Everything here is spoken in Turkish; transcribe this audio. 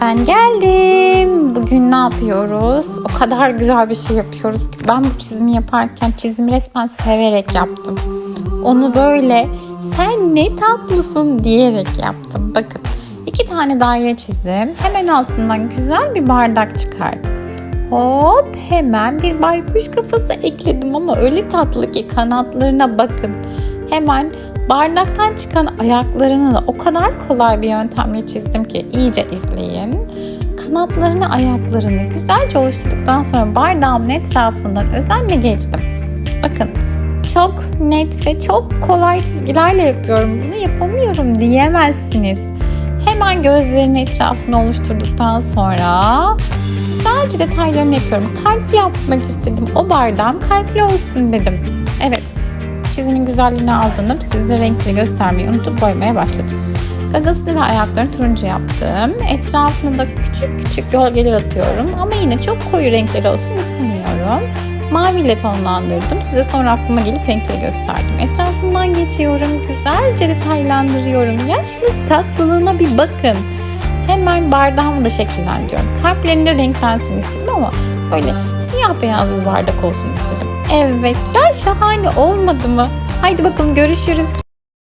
Ben geldim. Bugün ne yapıyoruz? O kadar güzel bir şey yapıyoruz ki. Ben bu çizimi yaparken çizimi resmen severek yaptım. Onu böyle sen ne tatlısın diyerek yaptım. Bakın iki tane daire çizdim. Hemen altından güzel bir bardak çıkardım. Hop hemen bir baykuş kafası ekledim ama öyle tatlı ki kanatlarına bakın. Hemen bardaktan çıkan ayaklarını da o kadar kolay bir yöntemle çizdim ki iyice izleyin. Kanatlarını ayaklarını güzelce oluşturduktan sonra bardağımın etrafından özenle geçtim. Bakın çok net ve çok kolay çizgilerle yapıyorum. Bunu yapamıyorum diyemezsiniz. Hemen gözlerinin etrafını oluşturduktan sonra güzelce detaylarını yapıyorum. Kalp yapmak istedim. O bardağım kalpli olsun dedim. Çizimin güzelliğini aldığını size renkli göstermeyi unutup boyamaya başladım. Gagasını ve ayaklarını turuncu yaptım. Etrafına da küçük küçük gölgeler atıyorum. Ama yine çok koyu renkleri olsun istemiyorum. Maviyle tonlandırdım. Size sonra aklıma gelip renkleri gösterdim. Etrafından geçiyorum. Güzelce detaylandırıyorum. Yaşlı tatlılığına bir bakın. Hemen bardağımı da şekillendiriyorum. Kalplerinde renklensin istedim ama böyle siyah beyaz bir bardak olsun istedim. Evet şahane olmadı mı? Haydi bakalım görüşürüz.